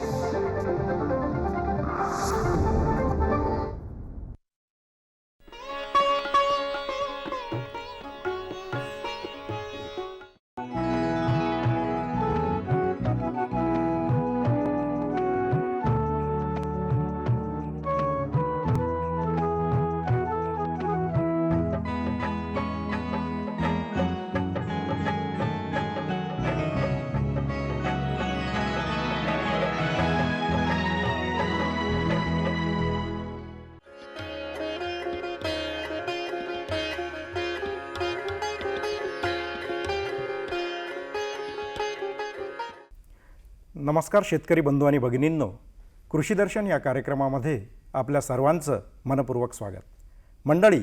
Yes. नमस्कार शेतकरी बंधू आणि भगिनींनो. कृषीदर्शन या कार्यक्रमामध्ये आपल्या सर्वांचं मनपूर्वक स्वागत. मंडळी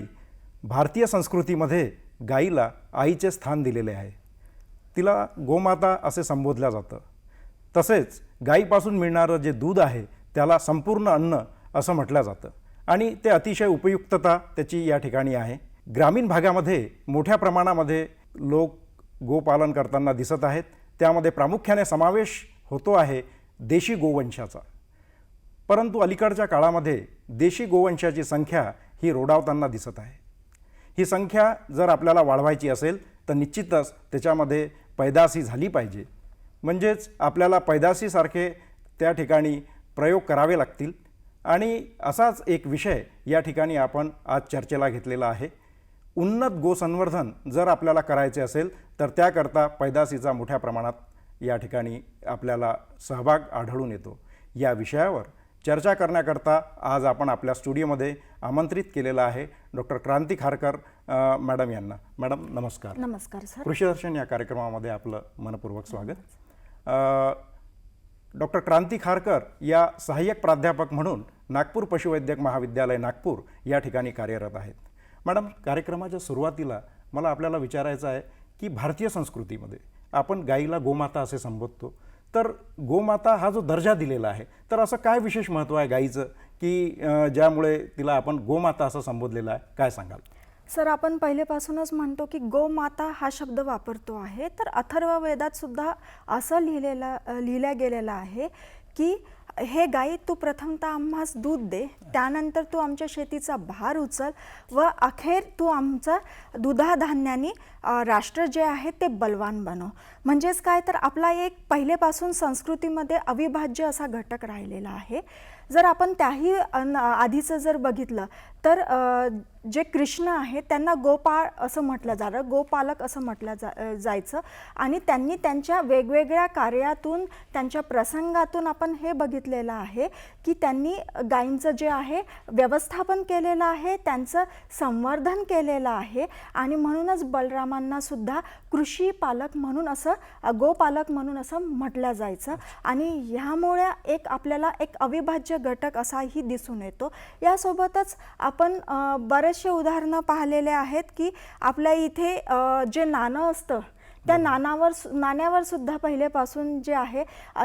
भारतीय संस्कृतीमध्ये गाईला आईचे स्थान दिलेले आहे. तिला गोमाता असे संबोधलं जातं. तसेच गाईपासून मिळणारं जे दूध आहे त्याला संपूर्ण अन्न असं म्हटलं जातं. आणि ते अतिशय उपयुक्तता त्याची या ठिकाणी आहे. ग्रामीण भागामध्ये मोठ्या प्रमाणामध्ये लोक गोपालन करताना दिसत आहेत. त्यामध्ये प्रामुख्याने समावेश होतो आहे देशी गोवंशाचा. परंतु अलीकडच्या काळामध्ये देशी गोवंशाची संख्या ही रोडावताना दिसत आहे. ही संख्या जर आपल्याला वाढवायची असेल तर निश्चितच त्याच्यामध्ये पैदासी झाली पाहिजे. म्हणजेच आपल्याला पैदासीसारखे त्या ठिकाणी प्रयोग करावे लागतील. आणि असाच एक विषय या ठिकाणी आपण आज चर्चेला घेतलेला आहे. उन्नत गोसंवर्धन जर आपल्याला करायचे असेल तर त्याकरता पैदासीचा मोठ्या प्रमाणात या ठिकाणी आपल्याला सहभाग आढळून येतो. या विषयावर चर्चा करण्याकरता आज आपण आपल्या स्टुडिओमध्ये आमंत्रित केलेलं आहे डॉक्टर क्रांती खारकर मॅडम यांना. मॅडम नमस्कार. नमस्कार सर. कृषीदर्शन या कार्यक्रमामध्ये आपलं मनपूर्वक स्वागत. डॉक्टर क्रांती खारकर या सहाय्यक प्राध्यापक म्हणून नागपूर पशुवैद्यक महाविद्यालय नागपूर या ठिकाणी कार्यरत आहेत. मॅडम कार्यक्रमाच्या सुरुवातीला मला आपल्याला विचारायचं आहे की भारतीय संस्कृतीमध्ये आपण गाईला गोमाता असे संबोधतो. तर गोमाता हा जो दर्जा दिलेला आहे तर असं काय विशेष महत्त्व आहे गाईचं? की ज्यामुळे तिला आपण गोमाता असं संबोधलेलं आहे काय सांगाल? सर आपण पहिलेपासूनच म्हणतो की गोमाता हा शब्द वापरतो आहे. तर अथर्व वेदात सुद्धा असं लिहिलेलं लिहिल्या गेलेलं आहे की हे गाई तू प्रथमतः आम्हास दूध दे त्यानंतर तू आमच्या शेतीचा भार उचल व अखेर तू आमचं दुधाधान्याने राष्ट्र जे आहे ते बलवान बनव म्हणजेच काय तर आपला एक पहिलेपासून संस्कृतीमध्ये अविभाज्य असा घटक राहिलेला आहे. जर आपण त्याही आधीचं जर बघितलं तर जे कृष्ण आहेत त्यांना गोपाळ असं म्हटलं जातं गोपालक असं म्हटलं जा जायचं. आणि त्यांनी त्यांच्या वेगवेगळ्या कार्यातून त्यांच्या प्रसंगातून आपण हे बघितलेलं आहे की त्यांनी गायींचं जे आहे व्यवस्थापन केलेलं आहे त्यांचं संवर्धन केलेलं आहे. आणि म्हणूनच बलरामांना सुद्धा कृषी पालक म्हणून असं गोपालक म्हणून असं म्हटलं जायचं. आणि ह्यामुळे एक आपल्याला एक अविभाज्य घटक असाही दिसून येतो. यासोबतच आप आपण बरेचसे उदाहरणं पाहिलेले आहेत की आपल्या इथे जे नाणं असतं त्या नाण्यावर सु- नाण्यावर सुद्धा पहिलेपासून जे आहे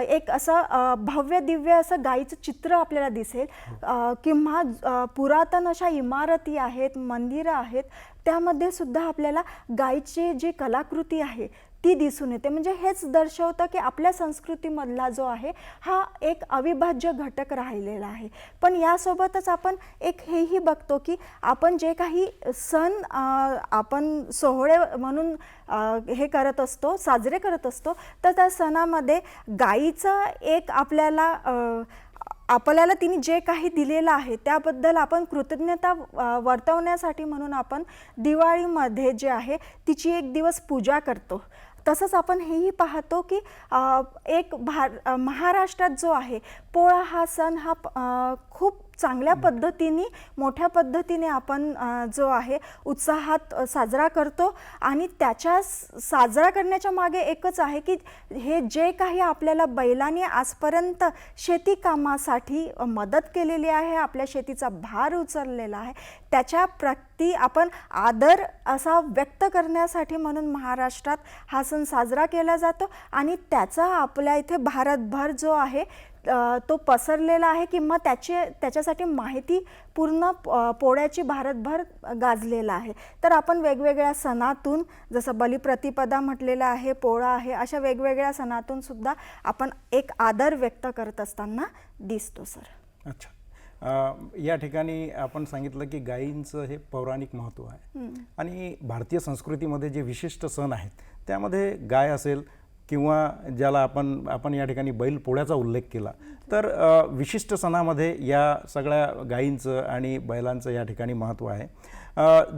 एक असं भव्य दिव्य असं गाईचं चित्र आपल्याला दिसेल. अ, किंवा पुरातन अशा इमारती आहेत मंदिरं आहेत त्यामध्ये सुद्धा आपल्याला गाईची जी कलाकृती आहे ती दिसून येते. म्हणजे हेच दर्शवतं की आपल्या संस्कृतीमधला जो आहे हा एक अविभाज्य घटक राहिलेला आहे. पण यासोबतच आपण एक हेही बघतो की आपण जे काही सण आपण सोहळे म्हणून हे करत असतो साजरे करत असतो तर त्या सणामध्ये गाईचं एक आपल्याला आपल्याला तिने जे काही दिलेलं आहे त्याबद्दल आपण कृतज्ञता वर्तवण्यासाठी म्हणून आपण दिवाळीमध्ये जे आहे तिची एक दिवस पूजा करतो. तसंच आपण हेही पाहतो की एक भार महाराष्ट्रात जो आहे पोळा हा सण हा खूप चांगल्या पद्धतीने मोठ्या पद्धतीने आपण जो आहे उत्साहात साजरा करतो. आणि त्याच्या साजरा करण्याच्या मागे एकच आहे की हे जे काही आपल्याला बैलांनी आजपर्यंत शेती कामासाठी मदत केलेली आहे आपल्या शेतीचा भार उचललेला आहे त्याच्या प्रती आपण आदर असा व्यक्त करण्यासाठी म्हणून महाराष्ट्रात हा सण साजरा केला जातो. आणि त्याचा आपल्या इथे भारतभर जो आहे तो पसरलेला आहे किंवा त्याचे त्याच्यासाठी माहिती पूर्ण पोळ्याची भारतभर गाजलेला आहे. तर आपण वेगवेगळ्या सणातून जसं बलिप्रतिपदा म्हटलेलं आहे पोळा आहे अशा वेगवेगळ्या सणातून सुद्धा आपण एक आदर व्यक्त करत असताना दिसतो सर. अच्छा. या ठिकाणी आपण सांगितलं की गायींचं हे पौराणिक महत्त्व आहे. आणि भारतीय संस्कृतीमध्ये जे विशिष्ट सण आहेत त्यामध्ये गाय असेल किंवा ज्याला आपण आपण या ठिकाणी बैल पोळ्याचा उल्लेख केला तर विशिष्ट सणामध्ये या सगळ्या गायींचं आणि बैलांचं या ठिकाणी महत्त्व आहे.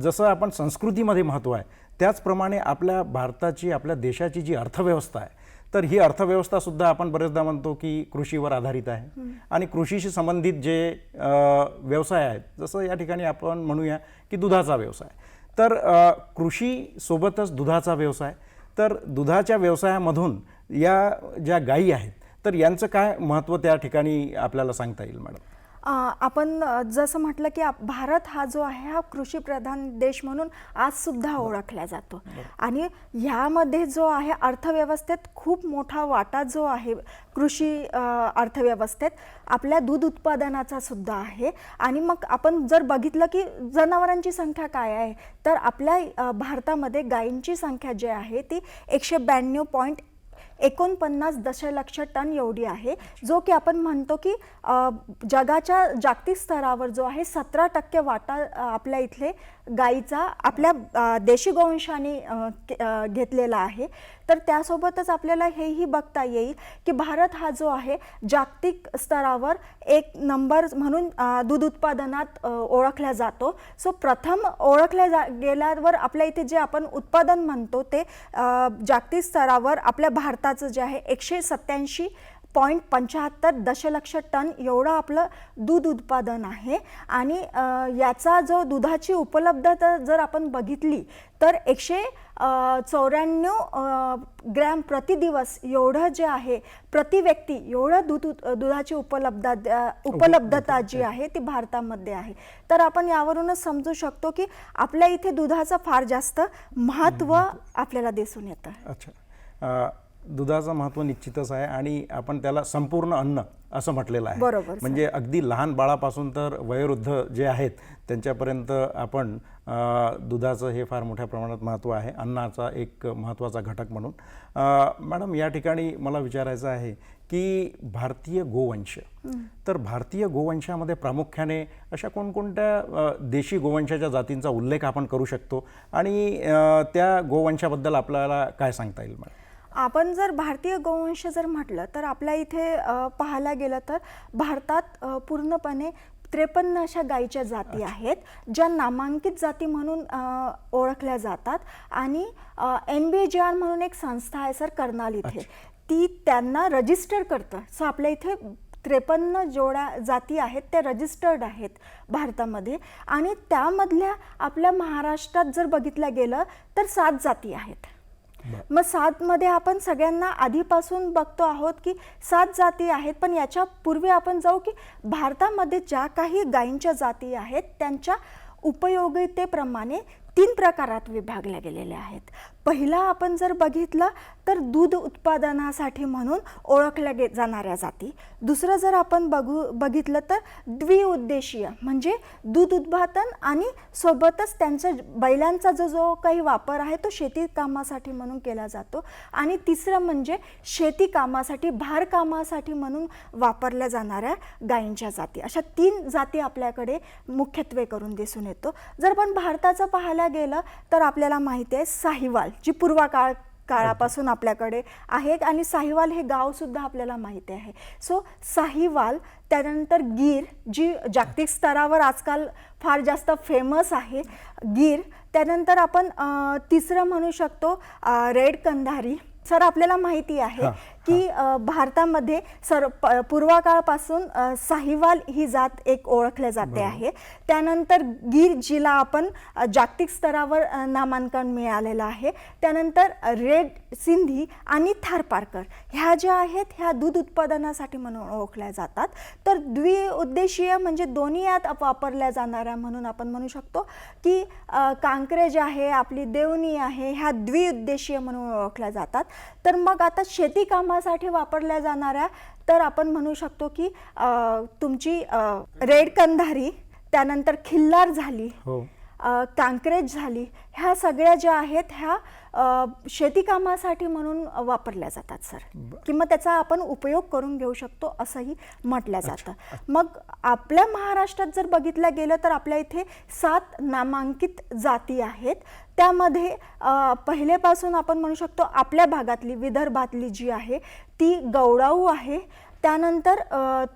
जसं आपण संस्कृतीमध्ये महत्त्व आहे त्याचप्रमाणे आपल्या भारताची आपल्या देशाची जी अर्थव्यवस्था आहे तर ही अर्थव्यवस्था सुद्धा आपण बरेचदा म्हणतो की कृषीवर आधारित आहे. आणि कृषीशी संबंधित जे व्यवसाय आहेत जसं या ठिकाणी आपण म्हणूया की दुधाचा व्यवसाय. तर कृषीसोबतच दुधाचा व्यवसाय तर दुधाच्या व्यवसायामधून या ज्या गायी आहेत तर यांचं काय महत्त्व त्या ठिकाणी आपल्याला सांगता येईल मॅडम? आपण जसं म्हटलं की आप- भारत हा जो आहे हा कृषीप्रधान देश म्हणून आज सुद्धा ओळखला जातो. आणि ह्यामध्ये जो आहे अर्थव्यवस्थेत खूप मोठा वाटा जो आहे कृषी अर्थव्यवस्थेत आपल्या दूध उत्पादनाचा सुद्धा आहे. आणि मग आपण जर बघितलं की जनावरांची संख्या काय आहे तर आपल्या भारतामध्ये गायींची संख्या जी आहे ती एकशे ब्याण्णव पॉईंट एकोणपन्नास दशलक्ष टन एवढी आहे. जो की आपण म्हणतो की जगाच्या जागतिक स्तरावर जो आहे सतरा टक्के वाटा आपल्या इथले गाईचा आपल्या देशी गोवंशाने घेतलेला आहे. तर त्यासोबतच आपल्याला हेही बघता येईल की भारत हा जो आहे जागतिक स्तरावर एक नंबर म्हणून दूध उत्पादनात ओळखला जातो. सो प्रथम ओळखल्या जा गेल्यावर आपल्या इथे जे आपण उत्पादन म्हणतो ते जागतिक स्तरावर आपल्या भारताचं जे आहे एकशे सत्याऐंशी पॉईंट पंच्याहत्तर दशलक्ष टन एवढं आपलं दूध उत्पादन आहे. आणि याचा जो दुधाची उपलब्धता जर आपण बघितली तर एकशे चौऱ्याण्णव ग्रॅम प्रतिदिवस एवढं जे आहे प्रति व्यक्ती एवढं दूध दुधाची उपलब्धता उपलब्धता जी आहे ती भारतामध्ये आहे. तर आपण यावरूनच समजू शकतो की आपल्या इथे दुधाचं फार जास्त महत्त्व आपल्याला दिसून येतं. अच्छा. दुधाचं महत्त्व निश्चितच आहे आणि आपण त्याला संपूर्ण अन्न असं म्हटलेलं आहे. बरोबर. म्हणजे अगदी लहान बाळापासून तर वयोवृद्ध जे आहेत त्यांच्यापर्यंत आपण दुधाचं हे फार मोठ्या प्रमाणात महत्त्व आहे. अन्नाचा एक महत्त्वाचा घटक म्हणून. मॅडम या ठिकाणी मला विचारायचं आहे की भारतीय गोवंश तर भारतीय गोवंशामध्ये प्रामुख्याने अशा कोणकोणत्या देशी गोवंशाच्या जातींचा उल्लेख आपण करू शकतो? आणि त्या गोवंशाबद्दल आपल्याला काय सांगता येईल मॅडम? आपण जर भारतीय गोवंश जर म्हटलं तर आपल्या इथे पाहायला गेलं तर भारतात पूर्णपणे त्रेपन्न अशा गायीच्या जाती आहेत ज्या नामांकित जाती म्हणून ओळखल्या जातात आणि एन बी जी आर म्हणून एक संस्था आहे सर कर्नाल इथे. ती त्यांना रजिस्टर करतं. सो आपल्या इथे त्रेपन्न जोड्या जाती आहेत त्या रजिस्टर्ड आहेत भारतामध्ये आणि त्यामधल्या आपल्या महाराष्ट्रात जर बघितलं गेलं तर सात जाती आहेत. मग सातमध्ये आपण सगळ्यांना आधीपासून बघतो आहोत की सात जाती आहेत पण याच्या पूर्वी आपण जाऊ की भारतामध्ये ज्या काही गायींच्या जाती आहेत त्यांच्या उपयोगितेप्रमाणे तीन प्रकारात विभागल्या गेलेल्या आहेत. पहिला आपण जर बघितलं तर दूध उत्पादनासाठी म्हणून ओळखल्या गे जाणाऱ्या जाती. दुसरं जर आपण बघू बघितलं तर द्विउद्देशीय म्हणजे दूध उत्पादन आणि सोबतच त्यांचा बैलांचा जो जो काही वापर आहे तो शेती कामासाठी म्हणून केला जातो. आणि तिसरं म्हणजे शेती कामासाठी भार कामासाठी म्हणून वापरल्या जाणाऱ्या गायींच्या जाती. अशा तीन जाती आपल्याकडे मुख्यत्वे करून दिसून येतो. जर पण भारताचं पाहायला गेलं तर आपल्याला माहिती आहे साहिवाल. जी पूर्वकाळ काळापासून आपल्याकडे आहे आणि साहिवाल हे गाव सुद्धा आपल्याला माहिती आहे. सो साहिवाल त्यानंतर गीर जी जागतिक स्तरावर आजकाल फार जास्त फेमस आहे गीर. त्यानंतर आपण तिसरं म्हणू शकतो रेड कंधारी. सर आपल्याला माहिती आहे की भारतामध्ये सर प- पूर्वकाळापासून साहिवाल ही जात एक ओळखल्या जाते आहे. त्यानंतर गीर जिला आपण जागतिक स्तरावर नामांकन मिळालेलं आहे. त्यानंतर रेड सिंधी आणि थारपारकर ह्या ज्या आहेत ह्या दूध उत्पादनासाठी म्हणून ओळखल्या जातात. तर द्विउद्देशीय म्हणजे दोन्ही यात वापरल्या जाणाऱ्या म्हणून आपण म्हणू शकतो की अ, कांक्रेज आहे आपली देवणी आहे ह्या द्विउद्देशीय म्हणून ओळखल्या जातात. तर मग आता शेती कामासाठी वापरल्या जाणाऱ्या तर आपण म्हणू शकतो की तुमची रेड कंधारी त्यानंतर खिल्लार झाली हो. कांक्रेज झाली ह्या सगळ्या ज्या आहेत ह्या अ, शेती कामासाठी म्हणून वापरल्या जातात सर. किंवा त्याचा आपण उपयोग करून घेऊ शकतो असंही म्हटलं जातं. मग आपल्या महाराष्ट्रात जर बघितलं गेलं तर आपल्या इथे सात नामांकित जाती आहेत. त्यामध्ये अ, पहिलेपासून आपण म्हणू शकतो आपल्या भागातली विदर्भातली जी आहे ती गौडाऊ आहे. त्यानंतर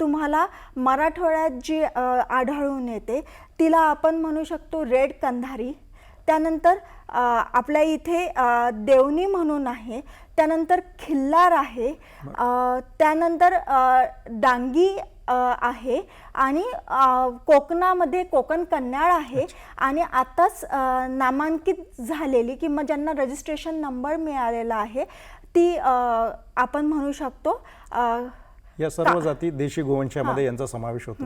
तुम्हाला मराठवाड्यात जी आढळून येते तिला आपण म्हणू शकतो रेड कंधारी. त्यानंतर आपल्या इथे देवणी म्हणून आहे त्यानंतर खिल्लार आहे त्यानंतर डांगी आहे आणि कोकणामध्ये कोकण कन्याळ आहे आणि आताच नामांकित झालेली किंवा ज्यांना रजिस्ट्रेशन नंबर मिळालेला आहे ती आपण म्हणू शकतो या सर्व जाती देशी गोवंशामध्ये यांचा समावेश होतो.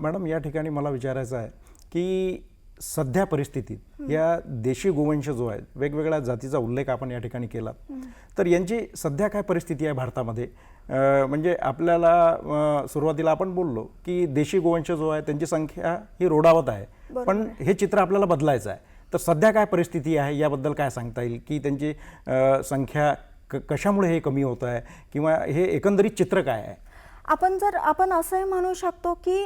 मॅडम या ठिकाणी मला विचारायचं आहे की सध्या परिस्थितीत या देशी गोवंश जो आहे वेगवेगळ्या जातीचा उल्लेख आपण या ठिकाणी केला. तर यांची सध्या काय परिस्थिती आहे भारतामध्ये? म्हणजे आपल्याला सुरुवातीला आपण बोललो की देशी गोवंश जो आहे त्यांची संख्या ही रोडावत आहे. पण हे चित्र आपल्याला बदलायचं आहे. तर सध्या काय परिस्थिती आहे याबद्दल काय सांगता येईल? की त्यांची संख्या क कशामुळे हे कमी होत आहे? किंवा हे एकंदरीत चित्र काय आहे? आपण जर आपण असंही म्हणू शकतो की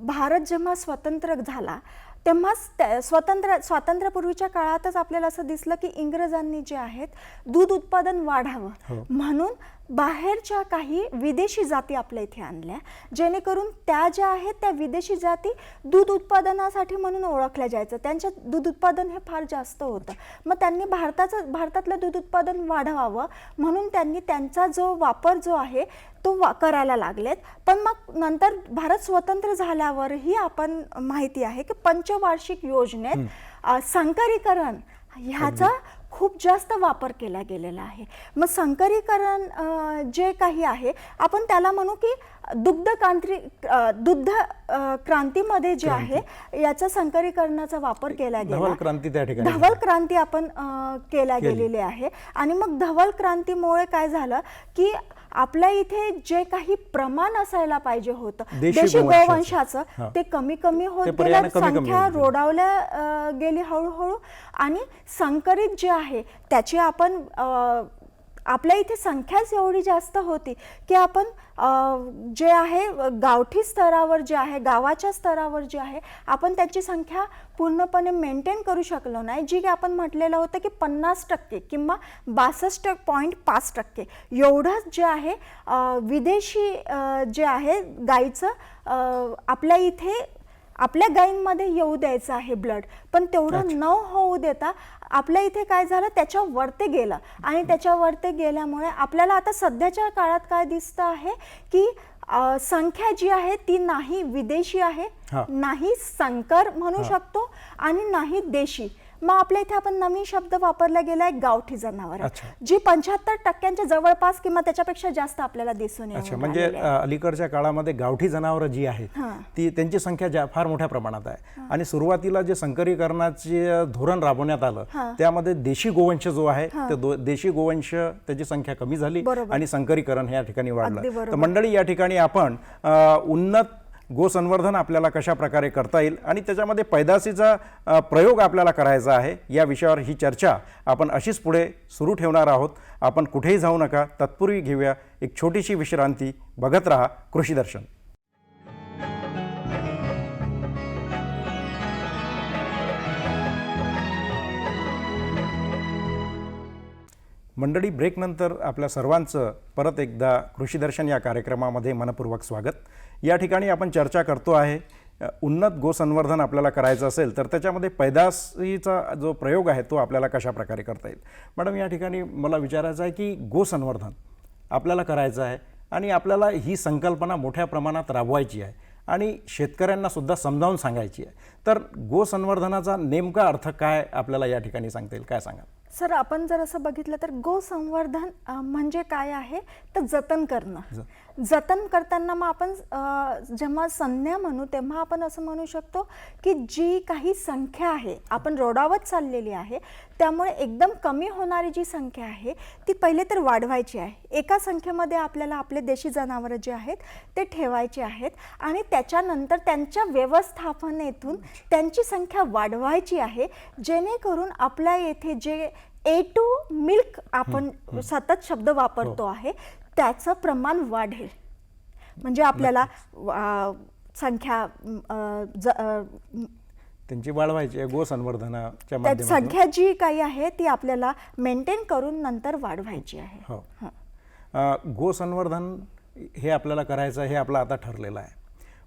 भारत जेव्हा स्वतंत्र झाला तेव्हाच त्या- स्वतंत्र स्वातंत्र्यापूर्वीच्या काळातच आपल्याला असं दिसलं की इंग्रजांनी जे आहेत दूध उत्पादन हो. वाढावं म्हणून बाहेरच्या काही विदेशी जाती आपल्या इथे आणल्या जेणेकरून त्या ज्या आहेत त्या विदेशी जाती दूध उत्पादनासाठी म्हणून ओळखल्या जायचं. त्यांच्या दूध उत्पादन हे फार जास्त होतं. मग त्यांनी भारताचं भारतातलं दूध उत्पादन वाढवावं म्हणून त्यांनी त्यांचा जो वापर जो आहे तो वा करायला लागलेत. पण मग नंतर भारत स्वतंत्र झाल्यावरही आपण माहिती आहे की पंचवार्षिक योजनेत संकरीकरण ह्याचा खूप जास्त वापर केला गेलेला आहे. मग संकरीकरण जे काही आहे आपण त्याला म्हणू की दुग्ध क्रांती दुग्ध क्रांतीमध्ये जे आहे याचा संकरीकरणाचा वापर केला गेला. धवल क्रांती त्या ठिकाणी धवल क्रांती आपण केल्या गेलेली आहे. आणि मग धवल क्रांतीमुळे काय झालं की आपल्या इथे जे काही प्रमाण असायला पाहिजे होतं देशी गोवंशाचं. ते कमी कमी होत गेलं संख्या. रोडावल्या गेली हळूहळू. आणि संकरित जे आहे त्याची आपण आपल्या इथे संख्याच एवढी जास्त होती की आपण जे आहे गावठी स्तरावर जे आहे गावाच्या स्तरावर जे आहे आपण त्याची संख्या पूर्णपणे मेंटेन करू शकलो नाही. जी की आपण म्हटलेलं होतं की पन्नास टक्के किंवा बासष्ट पॉईंट पाच टक्के. एवढंच जे आहे विदेशी जे आहे गाईचं आपल्या इथे आपल्या गायींमध्ये येऊ द्यायचं आहे ब्लड पण तेवढं न होऊ देता आपल्या इथे काय झालं? त्याच्यावर ते गेलं. आणि त्याच्यावर ते गेल्यामुळे आपल्याला आता सध्याच्या काळात काय दिसतं आहे? की संख्या जी आहे ती नाही विदेशी आहे. नाही संकर म्हणू शकतो आणि नाही देशी. मग आपल्या इथे आपण नवीन शब्द वापरला गेला आहे गावठी जनावर. जी पंच्याहत्तर टक्क्यांच्या जवळपास किंवा त्याच्यापेक्षा जास्त आपल्याला दिसून येऊन म्हणजे अलीकडच्या काळामध्ये गावठी जनावरं जी आहेत. ती त्यांची संख्या फार मोठ्या प्रमाणात आहे आणि सुरुवातीला जे संकरीकरणाचे धोरण राबवण्यात आलं त्यामध्ये देशी गोवंश जो आहे ते देशी गोवंश त्याची संख्या कमी झाली. आणि संकरीकरण हे या ठिकाणी वाढलं. तर मंडळी या ठिकाणी आपण उन्नत गोसंवर्धन आपल्याला कशा प्रकारे करता येईल आणि त्याच्यामध्ये पैदासीचा प्रयोग आपल्याला करायचा आहे या विषयावर ही चर्चा आपण अशीच पुढे सुरू ठेवणार आहोत. आपण कुठेही जाऊ नका तत्पूर्वी घेऊया एक छोटीशी विश्रांती. बघत राहा कृषी मंडळी ब्रेकनंतर आपल्या सर्वांचं परत एकदा कृषी दर्शन या कार्यक्रमामध्ये मनपूर्वक स्वागत. या ठिकाणी आपण चर्चा करतो आहे उन्नत गोसंवर्धन आपल्याला करायचं असेल तर त्याच्यामध्ये पैदासीचा जो प्रयोग आहे तो आपल्याला कशा प्रकारे करता येईल? मॅडम या ठिकाणी मला विचारायचं आहे की गोसंवर्धन आपल्याला करायचं आहे आणि आपल्याला ही संकल्पना मोठ्या प्रमाणात राबवायची आहे आणि शेतकऱ्यांनासुद्धा समजावून सांगायची आहे. तर गोसंवर्धनाचा नेमका अर्थ काय आपल्याला या ठिकाणी सांगता येईल? काय सांगाल? सर आपण जर असं बघितलं तर गो संवर्धन अ, म्हणजे काय आहे? तर जतन करणं. जतन करताना मग आपण जेव्हा संज्ञा म्हणू तेव्हा आपण असं म्हणू शकतो की जी काही संख्या आहे आपण रोडावत चाललेली आहे त्यामुळे एकदम कमी होणारी जी संख्या आहे ती पहिले तर वाढवायची आहे. एका संख्येमध्ये आपल्याला आपले देशी जनावरं जे आहेत ते ठेवायचे आहेत आणि त्याच्यानंतर त्यांच्या व्यवस्थापनेतून त्यांची संख्या वाढवायची आहे जेणेकरून आपल्या येथे जे ए टू मिल्क आपण सतत शब्द वापरतो आहे त्याचं प्रमाण वाढेल. म्हणजे आपल्याला संख्या त्यांची वाढवायची आहे गोसंवर्धनाच्या त्यात माध्यमातून. संख्या जी काही आहे ती आपल्याला मेंटेन करून नंतर वाढवायची आहे. हो. अ, गोसंवर्धन हे आपल्याला करायचं हे आपलं आता ठरलेलं आहे.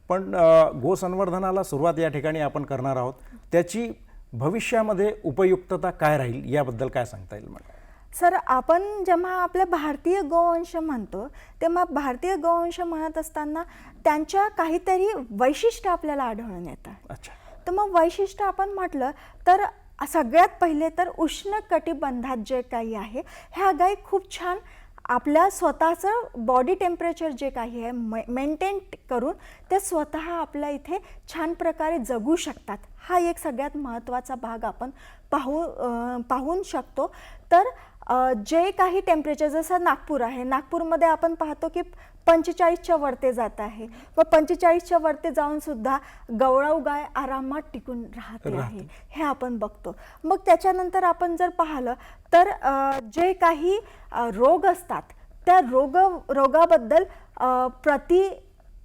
पण अ, गोसंवर्धनाला सुरुवात या ठिकाणी आपण करणार आहोत. त्याची भविष्यामध्ये उपयुक्तता काय राहील याबद्दल काय सांगता येईल मला? सर आपण जेव्हा आपल्या भारतीय गोवंश म्हणतो तेव्हा भारतीय गोवंश म्हणत असताना त्यांच्या काहीतरी वैशिष्ट्य आपल्याला आढळून येतात अच्छा. तर मग वैशिष्ट्य आपण म्हटलं तर सगळ्यात पहिले तर उष्ण कटिबंधात जे काही आहे ह्या गाय खूप छान आपल्या स्वतःचं बॉडी टेम्परेचर जे काही आहे मे मेंटेन करून ते स्वतः आपल्या इथे छान प्रकारे जगू शकतात. हा एक सगळ्यात महत्त्वाचा भाग आपण पाहू पाहून शकतो. तर जे काही टेम्परेचर जसं नागपूर आहे नागपूरमध्ये आपण पाहतो की पंचेचाळीसच्या वरते जात आहे. व पंचेचाळीसच्या वरते जाऊन सुद्धा गवळाऊ गाय आरामात टिकून राहते आहे. हे आपण बघतो. मग त्याच्यानंतर आपण जर पाहिलं तर जे काही रोग असतात त्या रोग रोगाबद्दल प्रति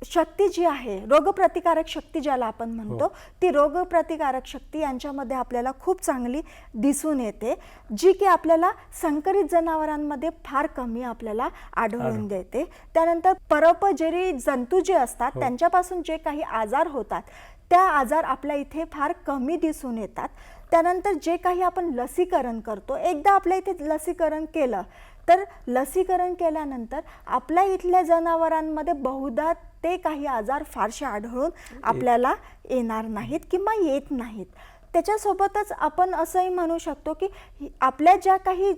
शक्ती जी आहे रोगप्रतिकारक शक्ती ज्याला आपण म्हणतो ती रोगप्रतिकारक शक्ती यांच्यामध्ये आपल्याला खूप चांगली दिसून येते जी की आपल्याला संकरित जनावरांमध्ये फार कमी आपल्याला आढळून देते. त्यानंतर परोपजरी जंतू जे असतात त्यांच्यापासून जे काही आजार होतात त्या आजार आपल्या इथे फार कमी दिसून येतात. त्यानंतर जे काही आपण लसीकरण करतो एकदा आपल्या इथे लसीकरण केलं तर लसीकरण केल्यानंतर आपल्या इथल्या जनावरांमध्ये बहुधा ते काही आजार फारसे आढळून आपल्याला येणार नाहीत किंवा येत नाहीत. त्याच्यासोबतच आपण असंही म्हणू शकतो की आपल्या ज्या काही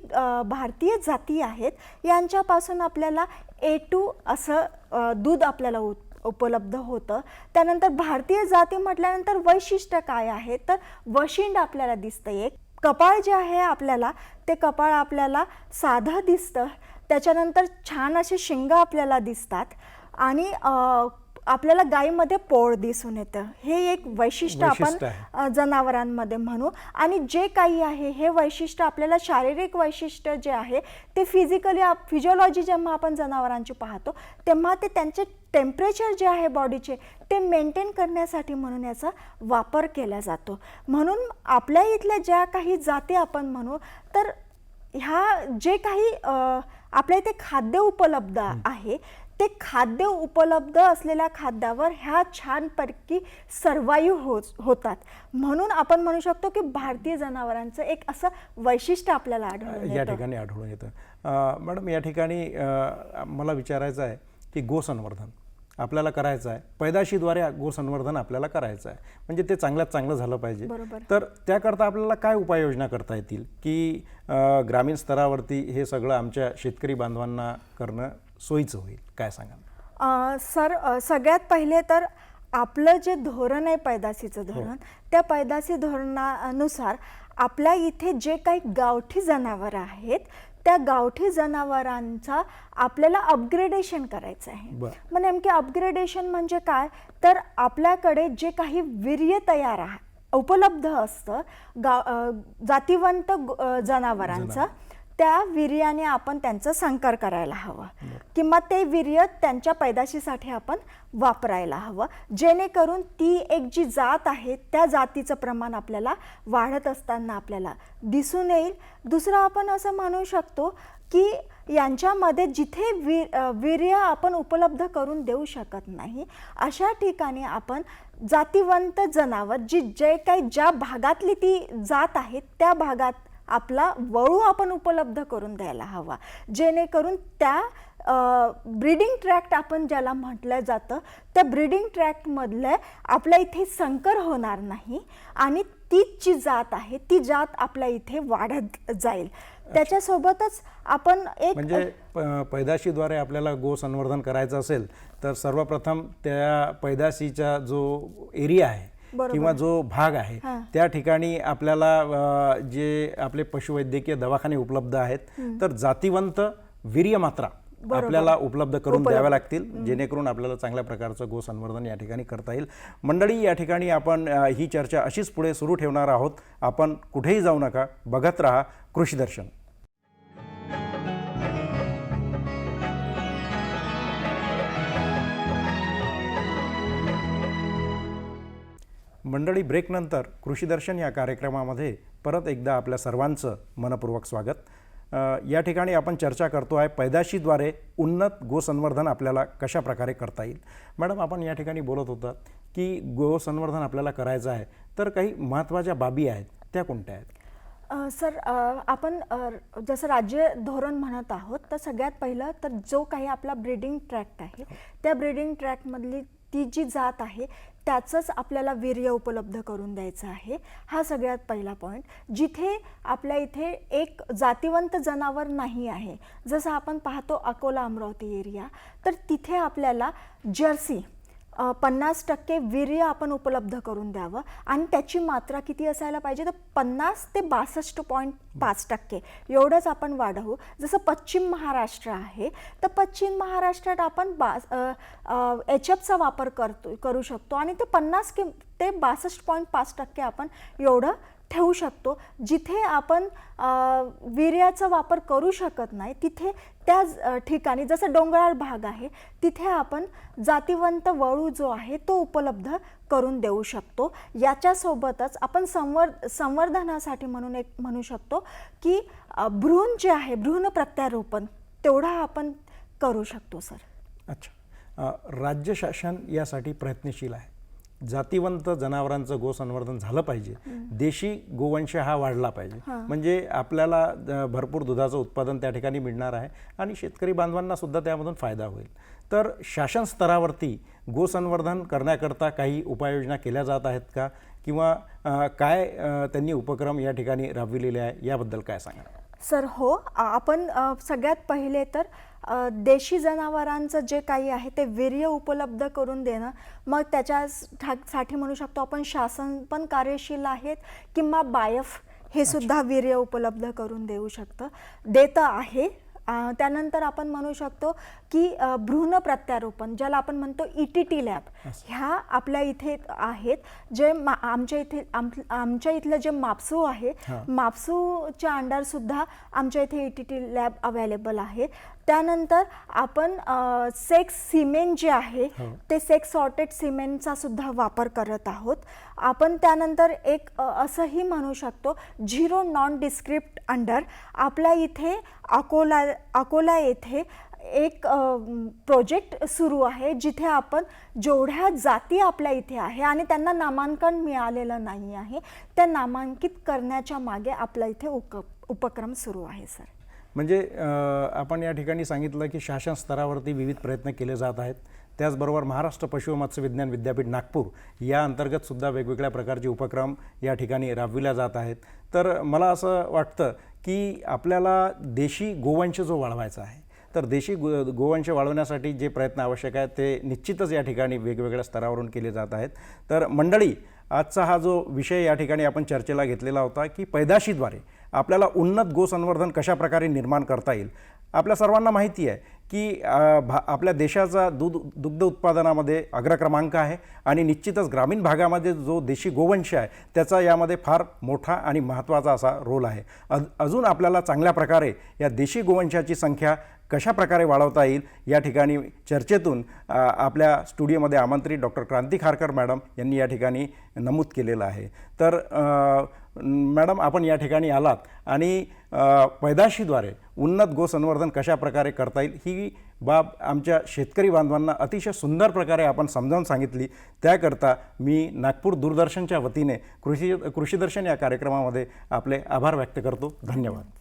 भारतीय जाती आहेत यांच्यापासून आपल्याला ए टू असं दूध आपल्याला उत उपलब्ध होतं. त्यानंतर भारतीय जाती म्हटल्यानंतर वैशिष्ट्य काय आहे? तर वशिंड आपल्याला दिसतं एक. कपाळ जे आहे आपल्याला ते कपाळ आपल्याला साधं दिसतं. त्याच्यानंतर छान असे शिंग आपल्याला दिसतात. आणि आपल्याला गायीमध्ये पोळ दिसून येतं. हे एक वैशिष्ट्य आपण जनावरांमध्ये म्हणू. आणि जे काही आहे हे वैशिष्ट्य आपल्याला शारीरिक वैशिष्ट्य जे आहे ते फिजिकली फिजिओलॉजी जेव्हा आपण जनावरांची पाहतो तेव्हा ते त्यांचे टेम्परेचर जे आहे बॉडीचे ते मेंटेन करण्यासाठी म्हणून याचा वापर केला जातो. म्हणून आपल्या इथल्या ज्या काही जाती आपण म्हणू तर ह्या जे काही आपल्या इथे खाद्य उपलब्ध आहे ते खाद्य उपलब्ध असलेल्या खाद्यावर ह्या छानपैकी सर्वाईव्ह हो होतात. म्हणून आपण म्हणू शकतो की भारतीय जनावरांचं एक असं वैशिष्ट्य आपल्याला आढळून या ठिकाणी आढळून येतं. मॅडम या ठिकाणी मला विचारायचं आहे की गोसंवर्धन आपल्याला करायचं आहे. पैदाशीद्वारे गोसंवर्धन आपल्याला करायचं आहे. म्हणजे ते चांगल्यात चांगलं झालं पाहिजे. बरोबर. तर त्याकरता आपल्याला काय उपाययोजना करता येतील? की ग्रामीण स्तरावरती हे सगळं आमच्या शेतकरी बांधवांना करणं सोयीचं होईल काय सांगाल? सर सगळ्यात पहिले तर आपलं जे धोरण आहे पैदाशीचं धोरण त्या पैदाशी धोरणानुसार आपल्या इथे जे काही गावठी जनावरं आहेत त्या गावठी जनावरांचा आपल्याला अपग्रेडेशन करायचं आहे. मग नेमके अपग्रेडेशन म्हणजे काय? तर आपल्याकडे जे काही वीर्य तयार आहे उपलब्ध असतं गाव जातिवंत जनावरांचं त्या वीर्याने आपण त्यांचं संकार करायला हवा. किंवा ते वीर्य त्यांच्या पैदाशीसाठी आपण वापरायला हवं. जेणेकरून ती एक जी जात आहे त्या जातीचं प्रमाण आपल्याला वाढत असताना आपल्याला दिसून येईल. दुसरं आपण असं म्हणू शकतो की यांच्यामध्ये जिथे वीर वीर्य आपण उपलब्ध करून देऊ शकत नाही अशा ठिकाणी आपण जातीवंत जनावर जी जे काही ज्या भागातली ती जात आहे त्या भागात आपला वळू आपण उपलब्ध करून द्यायला हवा जेणेकरून त्या ब्रीडिंग ट्रॅक्ट आपण ज्याला म्हटलं जातं त्या ब्रीडिंग ट्रॅक्टमधलं आपल्या इथे संकर होणार नाही आणि तीच जी जात आहे ती जात आपल्या इथे वाढत जाईल त्याच्यासोबतच आपण एक म्हणजे पैदाशीद्वारे आपल्याला गो संवर्धन करायचं असेल तर सर्वप्रथम त्या पैदाशीचा जो एरिया आहे. किंवा जो भाग आहे हां. त्या ठिकाणी आपल्याला जे आपले पशुवैद्यकीय दवाखाने उपलब्ध आहेत तर जातीवंत वीर्यमात्रा आपल्याला उपलब्ध करून द्याव्या लागतील जेणेकरून आपल्याला चांगल्या प्रकारचं गो संवर्धन या ठिकाणी करता येईल. मंडळी या ठिकाणी आपण ही चर्चा अशीच पुढे सुरू ठेवणार आहोत. आपण कुठेही जाऊ नका बघत राहा कृषी मंडळी ब्रेकनंतर कृषी दर्शन या कार्यक्रमामध्ये परत एकदा आपल्या सर्वांचं मनपूर्वक स्वागत. या ठिकाणी आपण चर्चा करतो आहे पैदाशीद्वारे उन्नत गोसंवर्धन आपल्याला कशा प्रकारे करता येईल. मॅडम आपण या ठिकाणी बोलत होतात की गोसंवर्धन आपल्याला करायचं आहे तर काही महत्त्वाच्या बाबी आहेत त्या कोणत्या आहेत? सर आपण जसं राज्य धोरण म्हणत आहोत तर सगळ्यात पहिलं तर जो काही आपला ब्रीडिंग ट्रॅक्ट आहे त्या ब्रीडिंग ट्रॅक्टमधली ती जी जात आहे त्याचंच आपल्याला वीर्य उपलब्ध करून द्यायचं आहे. हा सगळ्यात पहिला पॉईंट जिथे आपल्या इथे एक जातिवंत जनावर नाही आहे. जसं आपण पाहतो अकोला अमरावती एरिया तर तिथे आपल्याला जर्सी पन्नास टक्के वीर्य आपण उपलब्ध करून द्यावं. आणि त्याची मात्रा किती असायला पाहिजे? तर पन्नास ते बासष्ट पॉईंट पाच टक्के. एवढंच आपण वाढवू. जसं पश्चिम महाराष्ट्र आहे तर पश्चिम महाराष्ट्रात आपण बा एच एफचा वापर करतो करू शकतो. आणि ते पन्नास कि ते बासष्ट पॉईंट पाच टक्के आपण एवढं ठेवू शकतो. जिथे आपण विर्याचा वापर करू शकत नाही तिथे त्या ठिकाणी जसं डोंगराळ भाग आहे तिथे आपण जातिवंत वळू जो आहे तो उपलब्ध करून देऊ शकतो. याच्यासोबतच आपण संवर संवर्धनासाठी म्हणून एक म्हणू शकतो की भ्रूण जे आहे भ्रूण प्रत्यारोपण तेवढा आपण करू शकतो सर. अच्छा. राज्य शासन यासाठी प्रयत्नशील आहे. जातिवंत जनावरांचं गोसंवर्धन झालं पाहिजे. देशी गोवंश हा वाढला पाहिजे. म्हणजे आपल्याला भरपूर दुधाचं उत्पादन त्या ठिकाणी मिळणार आहे आणि शेतकरी बांधवांना सुद्धा त्यामधून फायदा होईल. तर शासन स्तरावरती गोसंवर्धन करण्याकरता काही उपाययोजना केल्या जात आहेत का? किंवा काय त्यांनी उपक्रम या ठिकाणी राबविलेले आहे? याबद्दल काय सांगा सर हो आपण सगळ्यात पहिले तर देशी जनावरांचं जे काही आहे ते वीर्य उपलब्ध करून देणं. मग त्याच्या साठी म्हणू शकतो आपण शासन पण कार्यशील आहेत किंवा बायफ हे सुद्धा वीर्य उपलब्ध करून देऊ शकतं. देतं आहे. त्यानंतर आपण म्हणू शकतो की भ्रूण प्रत्यारोपण ज्याला आपण म्हणतो ई टी टी लॅब ह्या आपल्या इथे आहेत जे आमच्या इथे आम आमच्या इथलं जे मापसू आहे मापसूच्या अंडर सुद्धा आमच्या इथे E T T lab available आहे. त्यानंतर आपण सेक्स सिमेंट जे आहे ते सेक्स सॉर्टेड सिमेंटचा सुद्धा वापर करत आहोत. आपण त्यानंतर एक असंही म्हणू शकतो झिरो नॉन डिस्क्रिप्ट अंडर आपल्या इथे अकोला अकोला येथे एक प्रोजेक्ट सुरू आहे जिथे आपण जेवढ्या जाती आपल्या इथे आहे आणि त्यांना नामांकन मिळालेलं नाही आहे त्या नामांकित करण्याच्या मागे आपल्या इथे उक उपक्रम सुरू आहे सर. म्हणजे आपण या ठिकाणी सांगितलं की शासन स्तरावरती विविध प्रयत्न केले जात आहेत. त्याचबरोबर महाराष्ट्र पशु मत्स्य विज्ञान विद्यापीठ नागपूर या अंतर्गत सुद्धा वेगवेगळ्या प्रकारचे उपक्रम या ठिकाणी राबविल्या जात आहेत. तर मला असं वाटतं की आपल्याला देशी गोवंश जो वाढवायचा आहे तर देशी गो गोवंश वाढवण्यासाठी जे प्रयत्न आवश्यक आहेत ते निश्चितच या ठिकाणी वेगवेगळ्या स्तरावरून केले जात आहेत. तर मंडळी आजचा हा जो विषय या ठिकाणी आपण चर्चेला घेतलेला होता की पैदाशीद्वारे आपल्याला उन्नत गोसंवर्धन कशा प्रकारे निर्माण करता येईल आपल्या सर्वांना माहिती आहे की भा आपल्या देशाचा दूध दुग्ध उत्पादनामध्ये अग्रक्रमांक आहे आणि निश्चितच ग्रामीण भागामध्ये जो देशी गोवंश आहे त्याचा यामध्ये फार मोठा आणि महत्त्वाचा असा रोल आहे. अज अजून आपल्याला चांगल्या प्रकारे या देशी गोवंशाची संख्या कशा प्रकारे वाढवता येईल या ठिकाणी चर्चेतून आपल्या स्टुडिओमध्ये आमंत्रित डॉक्टर क्रांती खारकर मॅडम यांनी या ठिकाणी नमूद केलेलं आहे. तर मॅडम आपण या ठिकाणी आलात आणि पैदाशीद्वारे उन्नत गोसंवर्धन कशा प्रकारे करता येईल ही बाब आमच्या शेतकरी बांधवांना अतिशय सुंदर प्रकारे आपण समजावून सांगितली. त्याकरता मी नागपूर दूरदर्शनच्या वतीने कृषी कृषीदर्शन या कार्यक्रमामध्ये आपले आभार व्यक्त करतो. धन्यवाद.